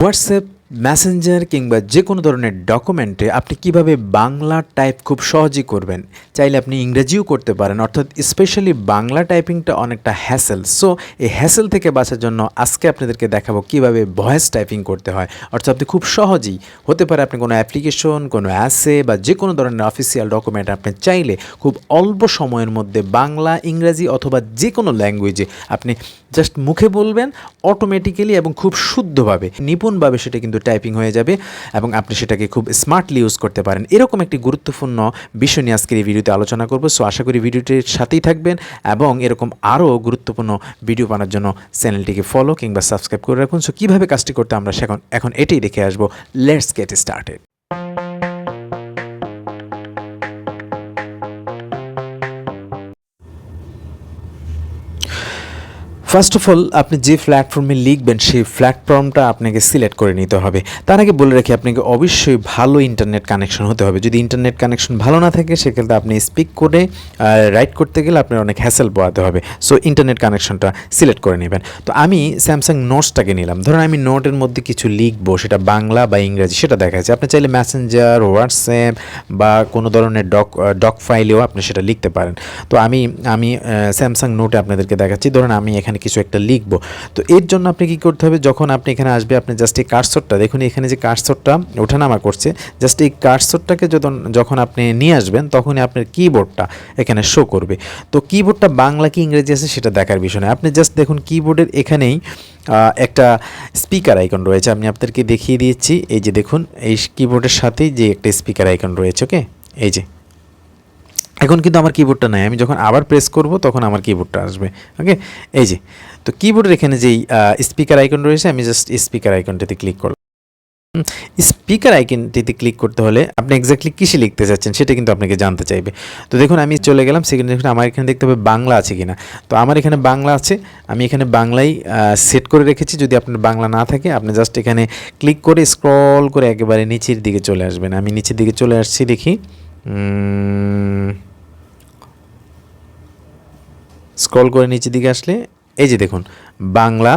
WhatsApp Messenger কিংবা যে কোনো ধরনের ডকুমেন্টে আপনি কীভাবে বাংলা টাইপ খুব সহজেই করবেন? চাইলে আপনি ইংরেজিও করতে পারেন, অর্থাৎ স্পেশালি বাংলা টাইপিংটা অনেকটা হ্যাসেল সো এই হ্যাসেল থেকে বাঁচার জন্য আজকে আপনাদেরকে দেখাবো কীভাবে ভয়েস টাইপিং করতে হয়। অর্থাৎ আপনি খুব সহজেই, হতে পারে আপনি কোনো অ্যাপ্লিকেশন কোনো অ্যাসে বা যে কোনো ধরনের অফিসিয়াল ডকুমেন্ট আপনি চাইলে খুব অল্প সময়ের মধ্যে বাংলা, ইংরেজি অথবা যে কোনো ল্যাঙ্গুয়েজে আপনি জাস্ট মুখে বলবেন অটোমেটিক্যালি এবং খুব শুদ্ধভাবে, নিপুণভাবে সেটা কিন্তু টাইপিং হয়ে যাবে এবং আপনি সেটাকে খুব স্মার্টলি ইউজ করতে পারেন। এরকম একটি গুরুত্বপূর্ণ বিষয় নিয়ে আজকের এই ভিডিওতে আলোচনা করব। সো আশা করি ভিডিওটির সাথেই থাকবেন এবং এরকম আরও গুরুত্বপূর্ণ ভিডিও বানার জন্য চ্যানেলটিকে ফলো কিংবা সাবস্ক্রাইব করে রাখুন। সো কীভাবে কাজটি করতে আমরা সেখন এখন এটাই দেখে আসব। Let's get started first of all আপনি যে প্ল্যাটফর্মে লিখবেন, সেই প্ল্যাটফর্মটা আপনাকে সিলেক্ট করে নিতে হবে। তার আগে বলে রাখি, আপনাকে অবশ্যই ভালো ইন্টারনেট কানেকশন হতে হবে। যদি ইন্টারনেট কানেকশন ভালো না থাকে, সেক্ষেত্রে আপনি স্পিক করে রাইট করতে গেলে আপনার অনেক হ্যাসেল পোয়াতে হবে। সো ইন্টারনেট কানেকশনটা সিলেক্ট করে নেবেন। তো আমি স্যামসাং নোটসটাকে নিলাম। ধরুন, আমি নোটের মধ্যে কিছু লিখব, সেটা বাংলা বা ইংরাজি, সেটা দেখা যাচ্ছে। আপনি চাইলে মেসেঞ্জার হোয়াটসঅ্যাপ বা কোনো ধরনের ডক ডক ফাইলেও আপনি সেটা লিখতে পারেন। তো আমি আমি স্যামসাং নোটে আপনাদেরকে দেখাচ্ছি। ধরুন, আমি এখানে কিছু একটা লিখব। তো এর জন্য আপনি কি করতে হবে, যখন আপনি এখানে আসবে, আপনি জাস্ট এই কার্সরটা দেখুন এখানে যে কার্সরটা ওঠানামা করছে জাস্ট এই কার্সরটাকে যখন আপনি নিয়ে আসবেন, তখনই আপনার কিবোর্ডটা এখানে শো করবে। তো কিবোর্ডটা বাংলা কি ইংরেজি আছে সেটা দেখার বিষয় নয়। আপনি জাস্ট দেখুন কিবোর্ডের এখানেই একটা স্পিকার আইকন রয়েছে। আমি আপনাদেরকে দেখিয়ে দিয়েছি এই যে দেখুন, এই কিবোর্ডের সাথেই যে একটা স্পিকার আইকন রয়েছে ওকে এই যে। এখন কিন্তু আমার কিবোর্ডটা নাই। আমি যখন আবার প্রেস করব, তখন আমার কিবোর্ডটা আসবে। ওকে এই যে, তো কিবোর্ডের এখানে যেই স্পিকার আইকন রয়েছে, আমি জাস্ট স্পিকার আইকনটিতে ক্লিক করলাম। স্পিকার আইকনটিতে ক্লিক করতে হলে আপনি এক্স্যাক্টলি কিসে লিখতে চাচ্ছেন, সেটা কিন্তু আপনাকে জানতে চাইবে। তো দেখুন, আমি চলে গেলাম, সেখানে দেখুন, আমার এখানে দেখতে হবে বাংলা আছে কিনা। তো আমার এখানে বাংলা আছে, আমি এখানে বাংলাই সেট করে রেখেছি। যদি আপনার বাংলা না থাকে, আপনি জাস্ট এখানে ক্লিক করে স্ক্রল করে একেবারে নিচের দিকে চলে আসবেন। আমি নিচের দিকে চলে আসছি, দেখি। স্ক্রল করে নিচের দিকে আসলে এই যে দেখুন বাংলা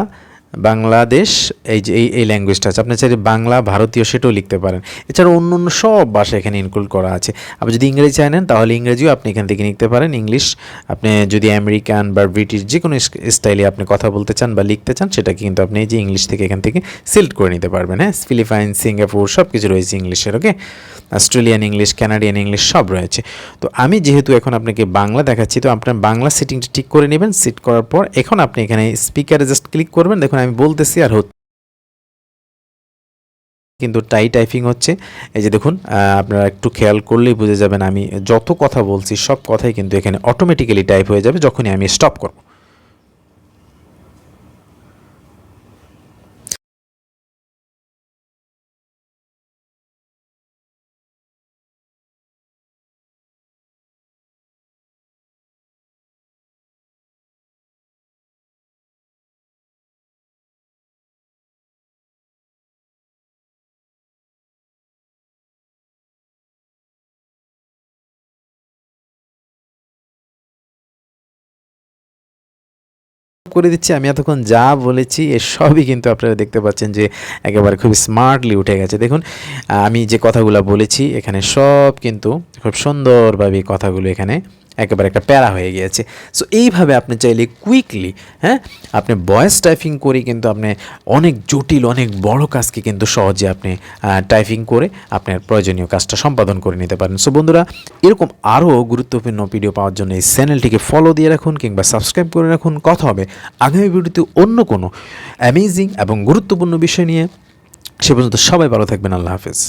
বাংলাদেশ, এই যে, এই এই ল্যাঙ্গুয়েজটা আছে। আপনি চাইলে বাংলা, ভারতীয় সেটাও লিখতে পারেন। এছাড়া অন্য অন্য সব ভাষা এখানে ইনক্লুড করা আছে। আপনি যদি ইংরেজি নেন তাহলে ইংরেজিও আপনি এখান থেকে লিখতে পারেন। ইংলিশ আপনি যদি আমেরিকান বা ব্রিটিশ যে কোনো স্টাইলে আপনি কথা বলতে চান বা লিখতে চান, সেটাকে কিন্তু আপনি এই যে ইংলিশ থেকে এখান থেকে সিলেক্ট করে নিতে পারবেন। হ্যাঁ? ফিলিপাইন সিঙ্গাপুর সব কিছু রয়েছে ইংলিশের okay Australian English Canadian English সব রয়েছে। তো আমি যেহেতু এখন আপনাকে বাংলা দেখাচ্ছি, তো আপনার বাংলা সেটিংটা ঠিক করে নেবেন। সেট করার পর এখন আপনি এখানে স্পিকারে জাস্ট ক্লিক করবেন। দেখুন আমি বলতেছি আর হচ্ছে কিন্তু টাই টাইপিং হচ্ছে, এই যে দেখুন আপনারা একটু খেয়াল করলেই বুঝে যাবেন আমি যত কথা বলছি সব কথাই কিন্তু এখানে অটোমেটিক্যালি টাইপ হয়ে যাবে যখনই আমি স্টপ করব। করে দিচ্ছি, আমি এতক্ষণ যা বলেছি এর সবই কিন্তু আপনারা দেখতে পাচ্ছেন যে একেবারে খুব স্মার্টলি উঠে গেছে। দেখুন আমি যে কথাগুলো বলেছি, এখানে সব কিন্তু খুব সুন্দরভাবে কথাগুলো এখানে একেবারে একটা প্যারা হয়ে গিয়েছে। সো এইভাবে আপনি চাইলে কুইকলি হ্যাঁ আপনি ভয়েস টাইপিং করে কিন্তু আপনি অনেক জটিল, অনেক বড় কাজকে কিন্তু সহজে আপনি টাইপিং করে আপনার প্রয়োজনীয় কাজটা সম্পাদন করে নিতে পারেন। সো বন্ধুরা, এরকম আরও গুরুত্বপূর্ণ ভিডিও পাওয়ার জন্য এই চ্যানেলটিকে ফলো দিয়ে রাখুন কিংবা সাবস্ক্রাইব করে রাখুন। কথা হবে আগামী ভিডিওতে অন্য কোনো অ্যামেজিং এবং গুরুত্বপূর্ণ বিষয় নিয়ে। সে পর্যন্ত সবাই ভালো থাকবেন। আল্লাহ হাফেজ।